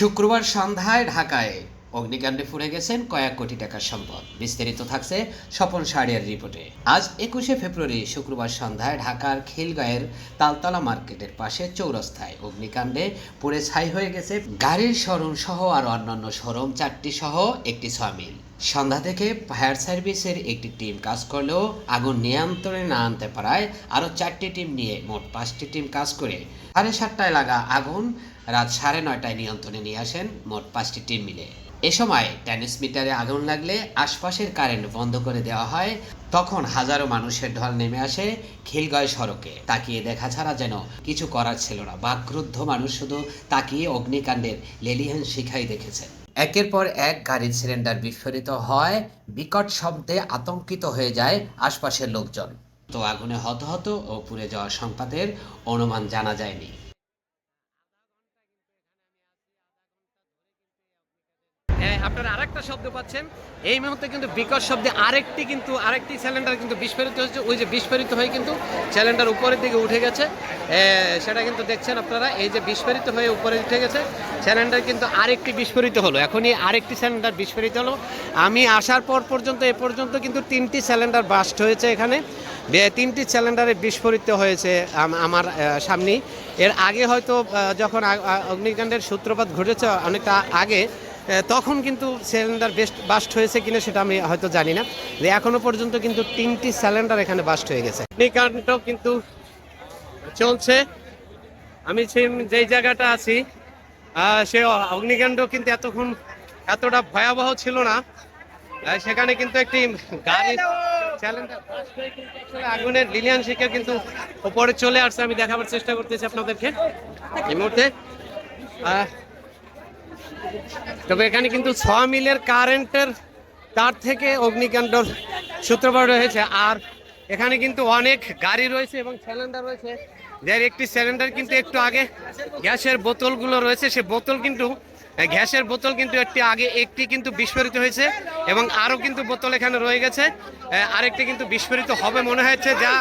শুক্রবার সন্ধ্যায় ঢাকায় অগ্নিকাণ্ডে ফুরে গেছেন কয়েক কোটি টাকার সম্পদ। বিস্তারিত থাকছে স্বপন সারিয়ার রিপোর্টে। আজ একুশে ফেব্রুয়ারি শুক্রবার সন্ধ্যায় ঢাকার খিলগাঁয়ের তালতলা মার্কেটের পাশে চৌরাস্তায় অগ্নিকাণ্ডে পুড়ে ছাই হয়ে গেছে গাড়ির শোরুম সহ আর অন্যান্য শোরুম চারটি সহ একটি সমিল সন্ধ্যা থেকে ফায়ার সার্ভিসের একটি টিম কাজ করলেও আগুন নিয়ন্ত্রণে না আনতে পারায় আরও চারটি টিম নিয়ে মোট পাঁচটি টিম কাজ করে সাড়ে সাতটায় লাগা আগুন রাত সাড়ে নয়টায় নিয়ন্ত্রণে নিয়ে আসেন মোট পাঁচটি টিম মিলে। এ সময় ট্যানিসমিটারে আগুন লাগলে আশপাশের কারেন্ট বন্ধ করে দেওয়া হয়, তখন হাজারো মানুষের ঢল নেমে আসে খিলগয় সড়কে। তাকিয়ে দেখা ছাড়া যেন কিছু করার ছিল না। বাকরুদ্ধ মানুষ শুধু তাকিয়ে অগ্নিকাণ্ডের লেলিহান শিখাই দেখেছে একের পর এক গাড়ির সিলিন্ডার বিস্ফোরিত হয়, বিকট শব্দে আতঙ্কিত হয়ে যায় আশপাশের লোকজন। তো আগুনে হতাহত ও পুড়ে যাওয়া সংবাদের অনুমান জানা যায়নি। আপনারা আরেকটা শব্দ পাচ্ছেন। এই মুহূর্তে কিন্তু বিকট শব্দে আরেকটি কিন্তু, আরেকটি সিলিন্ডার কিন্তু বিস্ফোরিত হয়েছে। ওই যে বিস্ফোরিত হয়ে কিন্তু সিলিন্ডার উপরের দিকে উঠে গেছে। সেটা কিন্তু দেখছেন আপনারা, এই যে বিস্ফোরিত হয়ে উপরে উঠে গেছে সিলিন্ডার কিন্তু আরেকটি বিস্ফোরিত হলো। এখনই আরেকটি সিলিন্ডার বিস্ফোরিত হলো। আমি আসার পর পর্যন্ত, এ পর্যন্ত কিন্তু তিনটি সিলিন্ডার বাস্ট হয়েছে এখানে। তিনটি সিলিন্ডারে বিস্ফোরিত হয়েছে আমার সামনেই। এর আগে হয়তো যখন অগ্নিকাণ্ডের সূত্রপাত ঘটেছে অনেকটা আগে তখন কিন্তু সিলিন্ডার বেস্ট বাস্ট হয়েছে কিনা সেটা আমি হয়তো জানি না। যে এখনও পর্যন্ত কিন্তু তিনটি সিলিন্ডার এখানে বাস্ট হয়ে গেছে। অগ্নিকাণ্ড কিন্তু চলছে। আমি সেই যেই জায়গাটা আছি সে অগ্নিকাণ্ড কিন্তু এতক্ষণ এতটা ভয়াবহ ছিল না। সেখানে কিন্তু একটি গাড়ি সিলিন্ডার বাস্ট হয়ে কিন্তু আসলে আগুনের লিলিয়ান শিকার কিন্তু উপরে চলে আসছে। আমি দেখাবার চেষ্টা করতেছি আপনাদেরকে। এই মুহূর্তে আহ, তবে এখানে কিন্তু ছ মিলের কারেন্টের তার থেকে অগ্নিকাণ্ড সূত্রপাত রয়েছে আর এখানে কিন্তু অনেক গাড়ি রয়েছে এবং সিলিন্ডার রয়েছে। যার একটি সিলিন্ডার কিন্তু একটু আগে গ্যাসের বোতলগুলো রয়েছে। সে বোতল কিন্তু, গ্যাসের বোতল কিন্তু একটি আগে একটি কিন্তু বিস্ফোরিত হয়েছে এবং আরও কিন্তু বোতল এখানে রয়ে গেছে। আরেকটি কিন্তু বিস্ফোরিত হবে মনে হচ্ছে, যা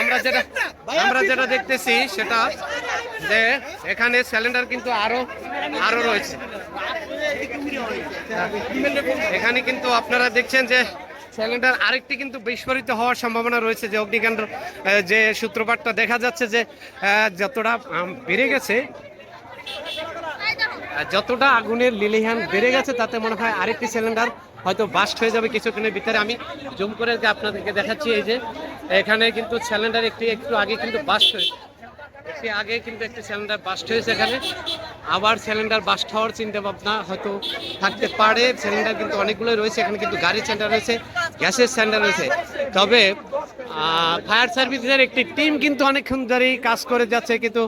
আমরা যেটা আমরা যেটা দেখতেছি সেটা যে এখানে সিলিন্ডার কিন্তু আরও আরও রয়েছে। এখানে কিন্তু আপনারা দেখছেন যে সিলিন্ডার আরেকটি কিন্তু বিস্ফোরিত হওয়ার সম্ভাবনা রয়েছে যে অগ্নিকাণ্ড যে সূত্রপাতটা দেখা যাচ্ছে যে যতটা বেড়ে গেছে যতটা আগুনের লিলিহান বেড়ে গেছে তাতে মনে হয় আরেকটি সিলিন্ডার হয়তো বাস্ট হয়ে যাবে কিছুক্ষণের ভিতরে। আমি জুম করে আপনাদেরকে দেখাচ্ছি এই যে, এখানে কিন্তু সিলিন্ডার একটি, একটু আগে কিন্তু বাস্ট হয়েছে একটি আগে কিন্তু একটি সিলিন্ডার বাস্ট হয়েছে এখানে। আবার সিলিন্ডার বাস্ট হওয়ার চিন্তা ভাবনা হয়তো থাকতে পারে। সিলিন্ডার কিন্তু অনেকগুলোই রয়েছে। এখানে কিন্তু গাড়ির সিলিন্ডার রয়েছে, গ্যাসের সিলিন্ডার রয়েছে। তবে ফায়ার সার্ভিসের একটি টিম কিন্তু অনেকক্ষণ ধরেই কাজ করে যাচ্ছে, কিন্তু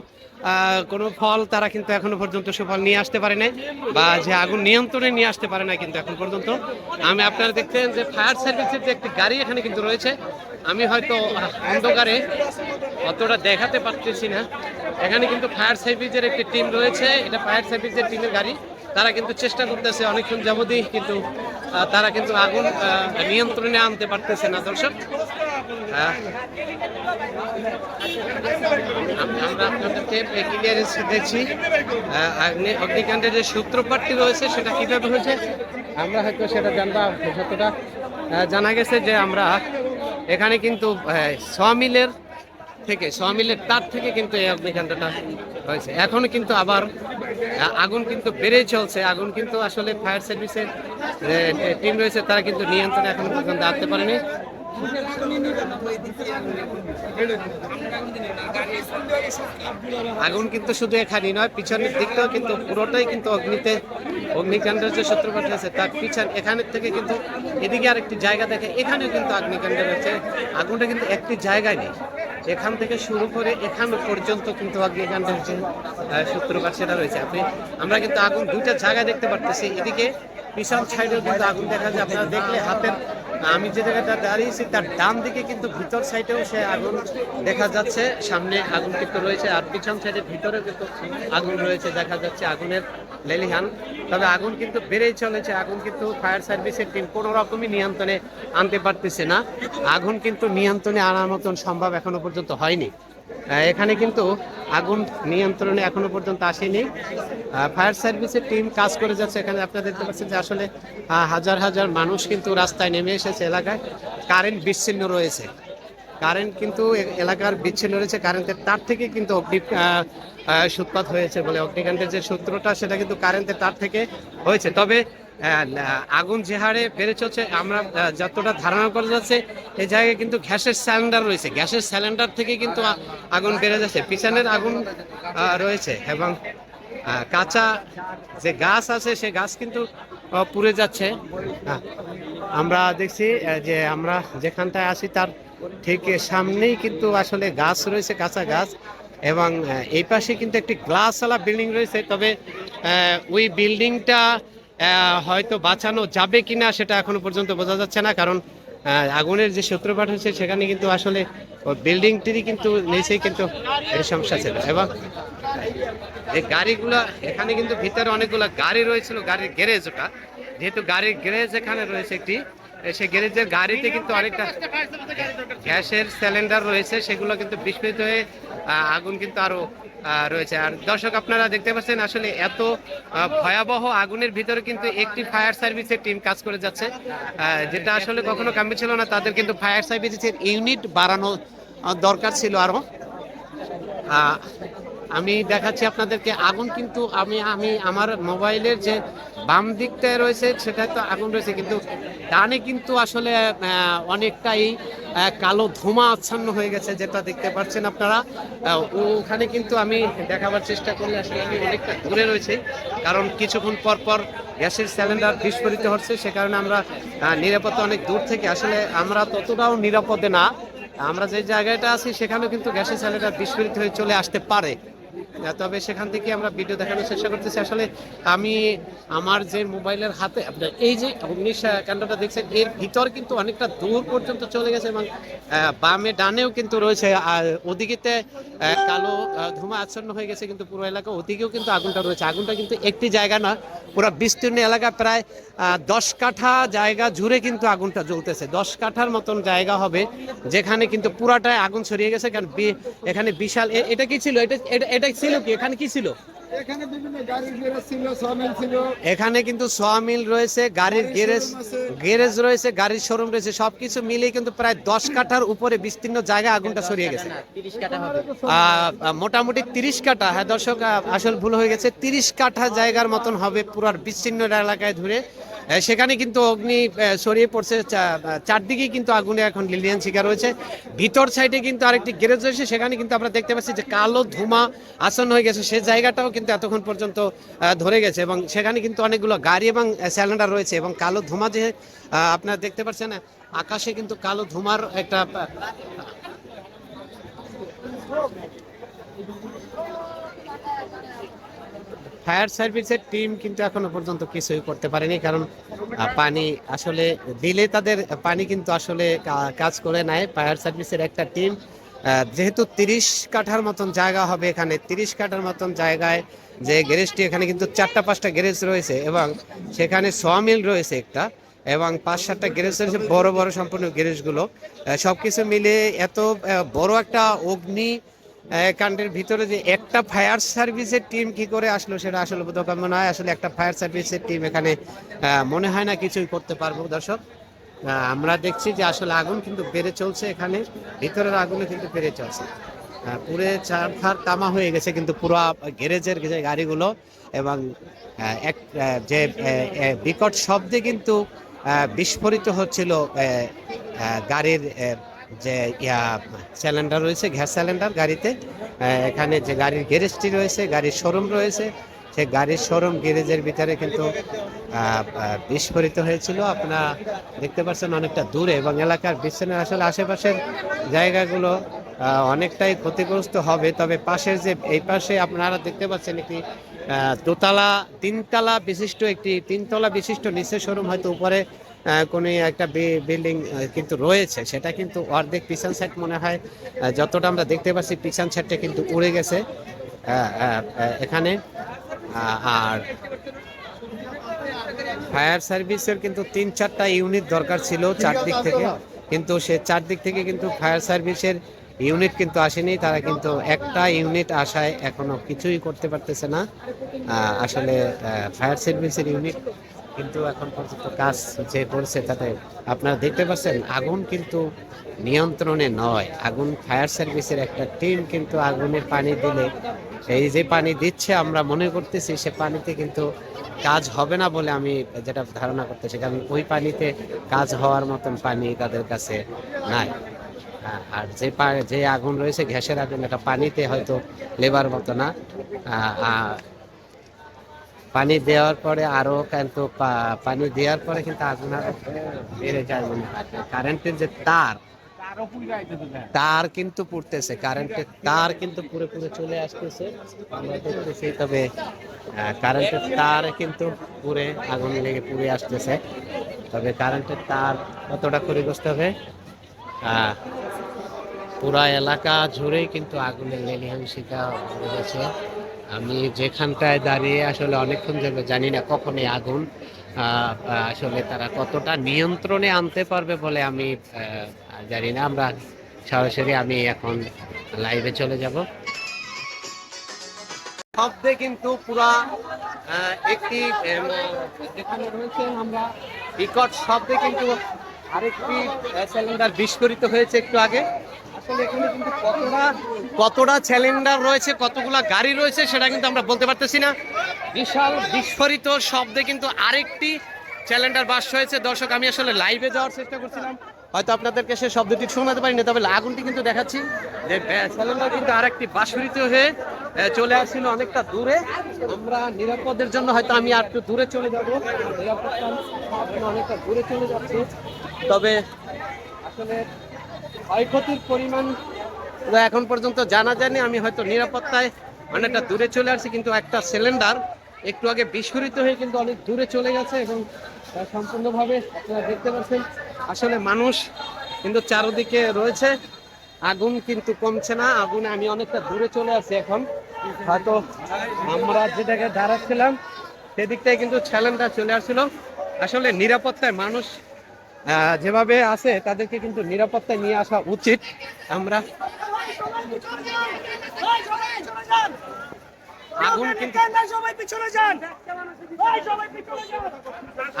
কোনো ফল তারা কিন্তু এখনও পর্যন্ত সুফল নিয়ে আসতে পারে নাই বা যে আগুন নিয়ন্ত্রণে নিয়ে আসতে পারে না কিন্তু এখন পর্যন্ত। আমি আপনারা দেখতেন যে ফায়ার সার্ভিসের যে একটি গাড়ি এখানে কিন্তু রয়েছে। আমি হয়তো অন্ধকারে অতটা দেখাতে পারতেছি না। এখানে কিন্তু ফায়ার সার্ভিসের একটি টিম রয়েছে, এটা ফায়ার সার্ভিসের টিমের গাড়ি। তারা কিন্তু চেষ্টা করতেছে অনেকক্ষণ যাবতই, কিন্তু তারা কিন্তু আগুন নিয়ন্ত্রণে আনতে পারতেছে না। দর্শক আমরা আপনাদেরকে ক্লিয়ারেন্স দেখছি। অগ্নিকাণ্ডের যে সূত্রপাতটি রয়েছে, সেটা কীভাবে হয়েছে? আমরা হয়তো সেটা জানবা যতটা জানা গেছে যে আমরা এখানে কিন্তু সমিলের থেকে সমিলের তার থেকে কিন্তু এই অগ্নিকাণ্ডটা হয়েছে। এখনও কিন্তু আবার আগুন কিন্তু বেড়েই চলছে। আগুন কিন্তু আসলে ফায়ার সার্ভিসের টিম রয়েছে, তারা কিন্তু নিয়ন্ত্রণে এখনও পর্যন্ত আনতে পারেনি। আগুন কিন্তু শুধু এখানে নয়, পিছনের দিকটাও কিন্তু পুরোটাই কিন্তু অগ্নিতে অগ্নিকাণ্ডের যে সূত্রপাত হয়েছে, তার পিছন এখানের থেকে কিন্তু এদিকে আরেকটি জায়গা দেখে, এখানেও কিন্তু অগ্নিকাণ্ড রয়েছে আগুনটা কিন্তু একটি জায়গায় নেই। এখান থেকে শুরু করে এখান পর্যন্ত কিন্তু অগ্নিকাণ্ডের যে সূত্রপাত সেটা রয়েছে। আপনি, আমরা কিন্তু আগুন দুইটা জায়গায় দেখতে পারতেছি। এদিকে পিছন সাইডেও কিন্তু আগুন দেখা যায়। আপনারা দেখলে হাতের আমি যে জায়গাটা দাঁড়িয়েছি তার ডান দিকে কিন্তু ভিতর সাইডেও সে আগুন দেখা যাচ্ছে। সামনে আগুন কিন্তু রয়েছে, আর পিছন সাইডে ভিতরে কিন্তু আগুন রয়েছে, দেখা যাচ্ছে আগুনের লেলিহান। তবে আগুন কিন্তু বেড়েই চলেছে, আগুন কিন্তু ফায়ার সার্ভিসের টিম কোনো রকমই নিয়ন্ত্রণে আনতে পারতেছে না। আগুন কিন্তু নিয়ন্ত্রণে আনার মতন সম্ভব এখনও পর্যন্ত হয়নি। এখানে কিন্তু আগুন নিয়ন্ত্রণে এখনও পর্যন্ত আসেনি। ফায়ার সার্ভিসের টিম কাজ করে যাচ্ছে। এখানে আপনারা দেখতে পাচ্ছেন যে আসলে হাজার হাজার মানুষ কিন্তু রাস্তায় নেমে এসেছে এলাকায়। কারেন্ট বিচ্ছিন্ন রয়েছে। কারেন্ট কিন্তু এলাকার বিচ্ছিন্ন রয়েছে। কারেন্টের তার থেকে কিন্তু অগ্নি সূত্রপাত হয়েছে বলে অগ্নিকাণ্ডের যে সূত্রটা, সেটা কিন্তু কারেন্টের তার থেকে হয়েছে। তবে আগুন যে হারে বেড়ে চলছে, আমরা যতটা ধারণা করা যাচ্ছে, এই জায়গায় কিন্তু গ্যাসের সিলিন্ডার রয়েছে। গ্যাসের সিলিন্ডার থেকে কিন্তু আগুন বেড়ে যাচ্ছে। পিছনের আগুন রয়েছে এবং কাঁচা যে গাছ আছে, সে গাছ কিন্তু পুড়ে যাচ্ছে। আমরা দেখছি যে আমরা যেখানটায় আছি, তার ঠিক সামনেই কিন্তু আসলে গাছ রয়েছে, কাঁচা গাছ এবং এই পাশে কিন্তু একটি গ্লাসওয়ালা বিল্ডিং রয়েছে। তবে ওই বিল্ডিংটা হয়তো বাঁচানো যাবে কিনা সেটা এখনও পর্যন্ত বোঝা যাচ্ছে না কারণ আগুনের যে সূত্রপাত হয়েছে সেখানে কিন্তু আসলে বিল্ডিংটিরই কিন্তু নিচেই কিন্তু সমস্যা ছিল। এবং এই গাড়িগুলো এখানে কিন্তু ভিতরে অনেকগুলো গাড়ি রয়েছিল গাড়ির গ্যারেজ ওটা। যেহেতু গাড়ির গ্যারেজ এখানে রয়েছে একটি সেই গ্যারেজের গাড়িতে কিন্তু অনেকটা গ্যাসের সিলিন্ডার রয়েছে সেগুলো কিন্তু বিস্ফোরিত হয়ে আগুন কিন্তু আরও আহ, রয়েছে। আর দর্শক, আপনারা দেখতে পাচ্ছেন আসলে এত ভয়াবহ আগুনের ভিতরে কিন্তু একটি ফায়ার সার্ভিসের টিম কাজ করে যাচ্ছে। যেটা আসলে কখনো কাম্য ছিল না, তাদের কিন্তু ফায়ার সার্ভিসের ইউনিট বাড়ানো দরকার ছিল আরও আমি দেখাচ্ছি আপনাদেরকে। আগুন কিন্তু আমি আমি আমার মোবাইলের যে বাম দিকটায় রয়েছে সেটা তো আগুন রয়েছে। কিন্তু ডানে কিন্তু আসলে অনেকটাই কালো ধোঁয়া আচ্ছন্ন হয়ে গেছে, যেটা দেখতে পাচ্ছেন আপনারা। ওখানে কিন্তু আমি দেখাবার চেষ্টা করলে আসলে আমি অনেকটা দূরে রয়েছে। কারণ কিছুক্ষণ পর পর গ্যাসের সিলিন্ডার বিস্ফোরিত হচ্ছে, সে কারণে আমরা নিরাপত্তা অনেক দূর থেকে আসলে আমরা ততটাও নিরাপদে না। আমরা যে জায়গাটা আছি, সেখানেও কিন্তু গ্যাসের সিলিন্ডার বিস্ফোরিত হয়ে চলে আসতে পারে। তবে সেখান থেকে আমরা ভিডিও দেখানোর চেষ্টা করতেছি। আসলে আমি আমার যে মোবাইলের হাতে, আপনার এই যে অগ্নিশ কাণ্ডটা দেখছেন, এর ভিতর কিন্তু অনেকটা দূর পর্যন্ত চলে গেছে এবং বামে ডানেও কিন্তু রয়েছে, আর ওদিকেতে কালো ধোঁয়া আচ্ছন্ন হয়ে গেছে কিন্তু পুরো এলাকা, ওদিকেও কিন্তু আগুনটা রয়েছে। আগুনটা কিন্তু একটি জায়গা না, পুরো বিস্তীর্ণ এলাকা প্রায় দশ কাঠা জায়গা জুড়ে কিন্তু আগুনটা জ্বলতেছে। দশ কাঠার মতন জায়গা হবে, যেখানে কিন্তু পুরাটাই আগুন ছড়িয়ে গেছে। কারণ এখানে বিশাল এটা কি ছিল? এটা এটা- এটা ছিল কি এখানে কি ছিল? এখানে গাড়ির গ্যারেজ ছিল সমিল ছিল। এখানে কিন্তু সোয়ামিল রয়েছে গাড়ির গ্যারেজ গ্যারেজ রয়েছে গাড়ির শোরুম রয়েছে সবকিছু মিলিয়ে কিন্তু প্রায় দশ কাঠার উপরে বিস্তীর্ণ জায়গায় আগুনটা ছড়িয়ে গেছে। আহ, মোটামুটি তিরিশ কাঠা হ্যাঁ দর্শক আসল ভুল হয়ে গেছে। তিরিশ কাঠা জায়গার মতন হবে পুরো বিচ্ছিন্ন এলাকায় ধরে। সেখানে কিন্তু অগ্নি ছড়িয়ে পড়ছে চারদিকেই কিন্তু আগুনে এখন লিলিয়ান শিকার রয়েছে ভিতর সাইডে কিন্তু আরেকটি গ্যারেজ রয়েছে, সেখানে কিন্তু আমরা দেখতে পাচ্ছি যে কালো ধুমা আসন হয়ে গেছে। সে জায়গাটাও কিন্তু এতক্ষণ পর্যন্ত ধরে গেছে এবং সেখানে কিন্তু অনেকগুলো গাড়ি এবং সিলিন্ডার রয়েছে এবং কালো ধুমা যে আপনারা দেখতে পাচ্ছেন, আকাশে কিন্তু কালো ধুমার একটা ফায়ার সার্ভিসের টিম কিন্তু এখনও পর্যন্ত কিছুই করতে পারেনি, কারণ পানি আসলে দিলে তাদের পানি কিন্তু আসলে কাজ করে নেয়। ফায়ার সার্ভিসের একটা টিম যেহেতু তিরিশ কাঠার মতন জায়গা হবে এখানে, তিরিশ কাঠার মতন জায়গায় যে গ্যারেজটি, এখানে কিন্তু চারটা পাঁচটা গ্যারেজ রয়েছে এবং সেখানে সোয়ামিল রয়েছে একটা এবং পাঁচ সাতটা গ্যারেজ রয়েছে, বড় বড় সম্পূর্ণ গ্যারেজগুলো। সব কিছু মিলে এত বড় একটা অগ্নি কাণ্ডের ভিতরে যে একটা ফায়ার সার্ভিসের টিম কি করে আসলো সেটা আসলে বোধগম্য নয়। আসলে একটা ফায়ার সার্ভিসের টিম এখানে মনে হয় না কিছুই করতে পারব দর্শক। আমরা দেখছি যে আসলে আগুন কিন্তু বেড়ে চলছে এখানে, ভিতরের আগুনে কিন্তু বেড়ে চলছে। পুরে চারখার তামা হয়ে গেছে কিন্তু পুরো গ্যারেজের যে গাড়িগুলো এবং এক যে বিকট শব্দে কিন্তু বিস্ফোরিত হচ্ছিল গাড়ির যে, ইয়া সিলিন্ডার রয়েছে, গ্যাস সিলিন্ডার গাড়িতে। এখানে যে গাড়ির গ্যারেজটি রয়েছে, গাড়ির শোরুম রয়েছে। সেই গাড়ির শোরুম গ্যারেজের ভিতরে কিন্তু বিস্ফোরিত হয়েছিল। আপনারা দেখতে পাচ্ছেন অনেকটা দূরে এবং এলাকার বিচ্ছিন্ন আসলে আশেপাশের জায়গাগুলো অনেকটাই ক্ষতিগ্রস্ত হবে। তবে পাশের যে, এই পাশে আপনারা দেখতে পাচ্ছেন একটি দোতলা, তিনতলা বিশিষ্ট, একটি তিনতলা বিশিষ্ট নিচে শোরুম হয়তো উপরে কোনো একটা বিল্ডিং কিন্তু রয়েছে। সেটা কিন্তু অর্ধেক পিছন সাইড মনে হয়। যতটা আমরা দেখতে পাচ্ছি, পিছন সাইডটা কিন্তু উড়ে গেছে। এখানে। আর ফায়ার সার্ভিসের কিন্তু তিন চারটা ইউনিট দরকার ছিল চারদিক থেকে। কিন্তু সে চারদিক থেকে কিন্তু ফায়ার সার্ভিসের ইউনিট কিন্তু আসেনি। তারা কিন্তু একটা ইউনিট আসায় এখনও কিছুই করতে পারতেছে না। আসলে ফায়ার সার্ভিসের ইউনিট কিন্তু এখন পর্যন্ত কাজ যে করছে তাতে আপনারা দেখতে পাচ্ছেন আগুন কিন্তু নিয়ন্ত্রণে নয়। আগুন ফায়ার সার্ভিসের একটা টিম কিন্তু আগুনের পানি দিলে এই যে পানি দিচ্ছে আমরা মনে করতেছি সে পানিতে কিন্তু কাজ হবে না বলে আমি যেটা ধারণা করতেছি কারণ ওই পানিতে কাজ হওয়ার মতন পানি তাদের কাছে নাই। হ্যাঁ, আর যে যে আগুন রয়েছে গ্যাসের আগুন এটা পানিতে হয়তো লেবার মতো না। পানি দেওয়ার পরে আরও কিন্তু পানি দেওয়ার পরে কিন্তু আগুন আরও বেড়ে যায় মানে কারেন্টের যে তার তার কিন্তু পুড়তেছে। কারেন্টের তার কিন্তু পুরো পুরো চলে আসতেছে। আমরা দেখতেছি তবে কারেন্টের তার কিন্তু পুরে আগুন লেগে পুড়ে আসতেছে। তবে কারেন্টের তার কতটা ক্ষতিগ্রস্ত হবে? পুরা এলাকা জুড়েই কিন্তু আগুনের লেলিহাংসিকা রয়েছে আমি যেখানটায় দাঁড়িয়ে আসলে অনেকক্ষণ ধরে জানি না কখন এই আগুন আসলে তারা কতটা নিয়ন্ত্রণে আনতে পারবে বলে আমি জানি না। আমরা সরাসরি আমি এখন লাইভে চলে যাব। শব্দে কিন্তু পুরা একটি যেখানে রয়েছে আমরা বিকট শব্দে কিন্তু আরেকটি সিলিন্ডার বিস্ফোরিত হয়েছে একটু আগে। কতটা সিলিন্ডার রয়েছে, কতগুলা গাড়ি রয়েছে সেটা কিন্তু আমরা বলতে পারতেছি না। বিশাল বিস্ফোরিত শব্দে কিন্তু আরেকটি সিলিন্ডার বাস হয়েছে। দর্শক, আমি আসলে লাইভে যাওয়ার চেষ্টা করছিলাম। হয়তো আপনাদেরকে সে শব্দটি শোনাতে পারিনি, তবে আগুনটি কিন্তু দেখাচ্ছি যে সিলিন্ডার কিন্তু আরেকটি বাস্ফোরিত হয়ে চলে আসছিল অনেকটা দূরে। আমরা নিরাপদের জন্য হয়তো আমি আর একটু দূরে চলে যাব। জন্য অনেকটা দূরে চলে যাচ্ছি। তবে আসলে ক্ষয়ক্ষতির পরিমাণ এখন পর্যন্ত জানা যায়নি। আমি হয়তো নিরাপত্তায় অনেকটা দূরে চলে আসছি, কিন্তু একটা সিলিন্ডার একটু আগে বিস্ফোরিত হয়ে কিন্তু অনেক দূরে চলে গেছে এবং সম্পূর্ণভাবে আপনারা দেখতে পাচ্ছেন। আসলে মানুষ কিন্তু চারদিকে রয়েছে, আগুন কিন্তু কমছে না, আগুনে আমি অনেকটা দূরে চলে আসছি এখন। হয়তো আমরা যে জায়গায় দাঁড়াচ্ছিলাম, সেদিকটায় কিন্তু চ্যালেঞ্জটা চলে আসছিল। আসলে নিরাপত্তায় মানুষ যেভাবে আছে তাদেরকে কিন্তু নিরাপত্তায় নিয়ে আসা উচিত। আমরা আগুন কিন্তু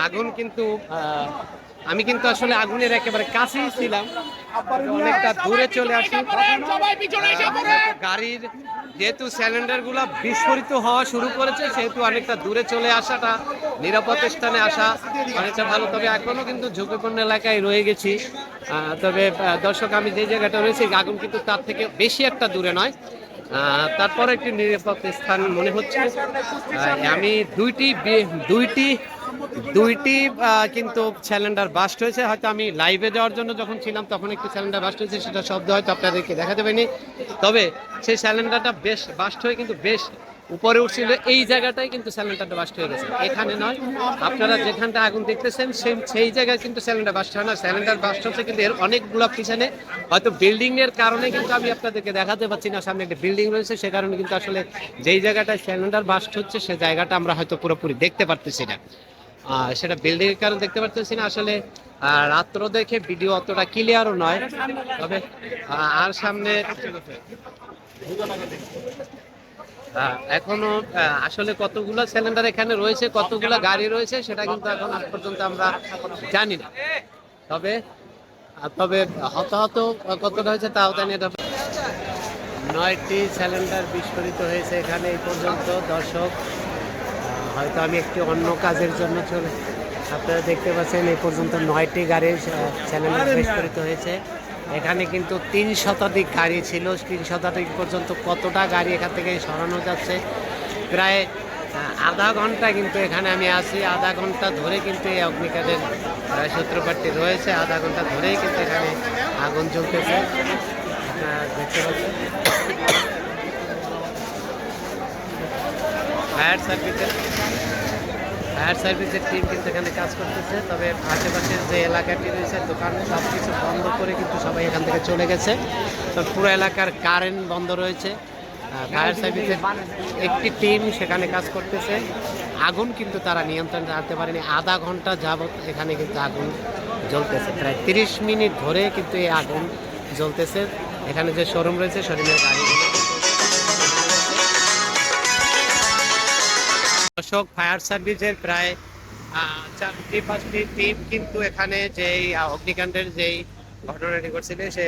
আগুন কিন্তু আমি কিন্তু আসলে আগুনের একেবারে কাছেই ছিলাম। অনেকটা দূরে চলে আসি। গাড়ির যেহেতু সিলিন্ডারগুলা বিস্ফোরিত হওয়া শুরু করেছে, সেহেতু অনেকটা দূরে চলে আসাটা, নিরাপদ স্থানে আসা অনেকটা ভালো। তবে এখনও কিন্তু ঝুঁকিপূর্ণ এলাকায় রয়ে গেছি। তবে দর্শক, আমি যে জায়গাটা রয়েছি, আগুন কিন্তু তার থেকে বেশি একটা দূরে নয়। তারপরে একটি নিরাপদ স্থান মনে হচ্ছে। আমি দুইটি দুইটি দুইটি কিন্তু স্যালেন্ডার বাস্ট হয়েছে। হয়তো আমি লাইভে যাওয়ার জন্য যখন ছিলাম তখন একটি স্যালেন্ডার বাস্ট হয়েছে, সেটা শব্দ হয়তো আপনাদেরকে দেখাতে পারিনি। তবে সেই স্যালেন্ডারটা বেশ বাস্ট হয়ে কিন্তু বেশ উপরে উঠছিল, এই জায়গাটাই কিন্তু সিলিন্ডারটা বাস্ট হয়ে গেছে। এখানে নয়, আপনারা যেখানটা আগুন দেখতেছেন, সেই সেই জায়গায় কিন্তু সিলিন্ডার বাস্ট হয় না। সিলিন্ডার বাস্ট হচ্ছে কিন্তু এর অনেকগুলো পিছনে, হয়তো বিল্ডিং এর কারণে কিন্তু আমি আপনাদেরকে দেখাতে পাচ্ছি না, সামনে একটা বিল্ডিং রয়েছে, সে কারণে কিন্তু আসলে যেই জায়গাটায় সিলিন্ডার বাস্ট হচ্ছে সেই জায়গাটা আমরা হয়তো পুরোপুরি দেখতে পারতেছি না। সেটা বিল্ডিং এর কারণে দেখতে পারতেছি না, আসলে রাত্র দেখে ভিডিও অতটা ক্লিয়ারও নয়, তবে আর সামনে এখনও আসলে কতগুলো সিলিন্ডার এখানে রয়েছে, কতগুলো গাড়ি রয়েছে, সেটা কিন্তু এখন আজ পর্যন্ত আমরা জানি না। তবে তবে হতাহত কতটা হয়েছে তাও জানি এটা নয়টি সিলিন্ডার বিস্ফোরিত হয়েছে এখানে এই পর্যন্ত, দর্শক হয়তো আমি একটি অন্য কাজের জন্য চলে আপনারা দেখতে পাচ্ছেন এই পর্যন্ত নয়টি গাড়ির সিলিন্ডার বিস্ফোরিত হয়েছে। এখানে কিন্তু তিন শতাধিক গাড়ি ছিল, তিন শতাধিক পর্যন্ত কতটা গাড়ি এখান থেকে সরানো যাচ্ছে? প্রায় আধা ঘণ্টা কিন্তু এখানে আমি আছি, আধা ঘণ্টা ধরে কিন্তু এই অগ্নিকাণ্ডের সূত্রপাতটি রয়েছে, আধা ঘণ্টা ধরেই কিন্তু এখানে আগুন জ্বলতেছে। দেখতে পাচ্ছেন। ফায়ার সার্ভিসের ফায়ার সার্ভিসের টিম কিন্তু এখানে কাজ করতেছে, তবে আশেপাশের যে এলাকাটি রয়েছে, দোকান সব কিছু বন্ধ করে কিন্তু সবাই এখান থেকে চলে গেছে। তো পুরো এলাকার কারেন্ট বন্ধ রয়েছে। ফায়ার সার্ভিসের একটি টিম সেখানে কাজ করতেছে। আগুন কিন্তু তারা নিয়ন্ত্রণে আনতে পারেনি। আধা ঘণ্টা যাবত এখানে কিন্তু আগুন জ্বলতেছে। প্রায় তিরিশ মিনিট ধরে কিন্তু এই আগুন জ্বলতেছে। এখানে যে শোরুম রয়েছে শোরুমের গাড়িগুলো দর্শক, ফায়ার সার্ভিসের প্রায় চারটি পাঁচটি টিম কিন্তু এখানে যেই অগ্নিকাণ্ডের যেই ঘটনাটি ঘটছিল, সে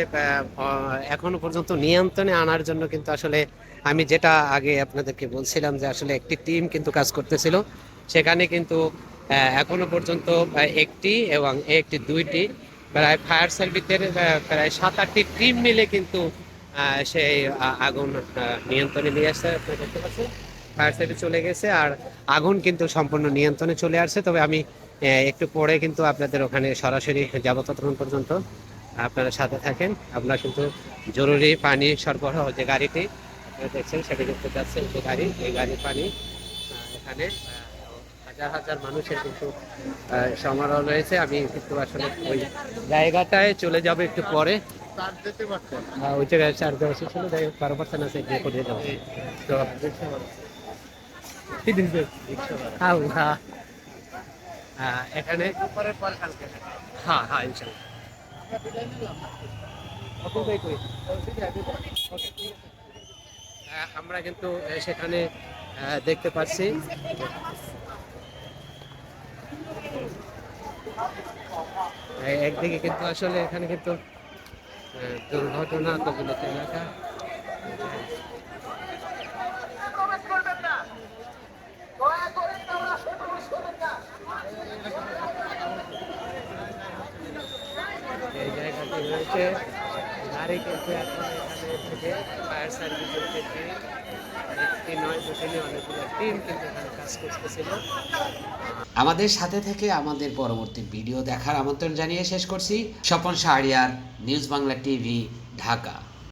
এখনও পর্যন্ত নিয়ন্ত্রণে আনার জন্য কিন্তু আসলে আমি যেটা আগে আপনাদেরকে বলছিলাম যে আসলে একটি টিম কিন্তু কাজ করতেছিল। সেখানে কিন্তু এখনও পর্যন্ত একটি এবং একটি দুইটি, প্রায় ফায়ার সার্ভিসের প্রায় সাত আটটি টিম মিলে কিন্তু সেই আগুন নিয়ন্ত্রণে নিয়ে আসছে। আপনারা দেখতে পাচ্ছেন? ফায়ার সার্ভিস চলে গেছে আর আগুন কিন্তু সম্পূর্ণ নিয়ন্ত্রণে চলে আসছে। তবে আমি একটু পরে কিন্তু আপনাদের ওখানে সরাসরি যাব ততক্ষণ পর্যন্ত। আপনারা সাথে থাকেন। আপনারা কিন্তু জরুরি পানি সরবরাহ যে গাড়িটি আপনারা দেখছেন সেটা দেখতে যাচ্ছেন যে গাড়ি এই গাড়ির পানি এখানে হাজার হাজার মানুষের কিন্তু সমারোহ রয়েছে। আমি কিন্তু আসলে ওই জায়গাটায় চলে যাব একটু পরে। হ্যাঁ, ওই জায়গায় চার দেওয়া ছিল যাই হোক বারো পার্সেন্ট আছে তো হ্যাঁ, এখানে হ্যাঁ আমরা কিন্তু সেখানে দেখতে পাচ্ছি। একদিকে কিন্তু আসলে এখানে কিন্তু দুর্ঘটনা কবলিত এলাকা এই জায়গাটি রয়েছে। নারী কিন্তু এখন এখানে থেকে ফায়ার সার্ভিসের থেকে একটি নয় দুটি অনেকগুলো টিম কিন্তু এখানে কাজ করতেছিল। আমাদের সাথে থেকে আমাদের পরবর্তী ভিডিও দেখার আমন্ত্রণ জানিয়ে শেষ করছি। Swapan Shahriar, news Bangla TV, Dhaka.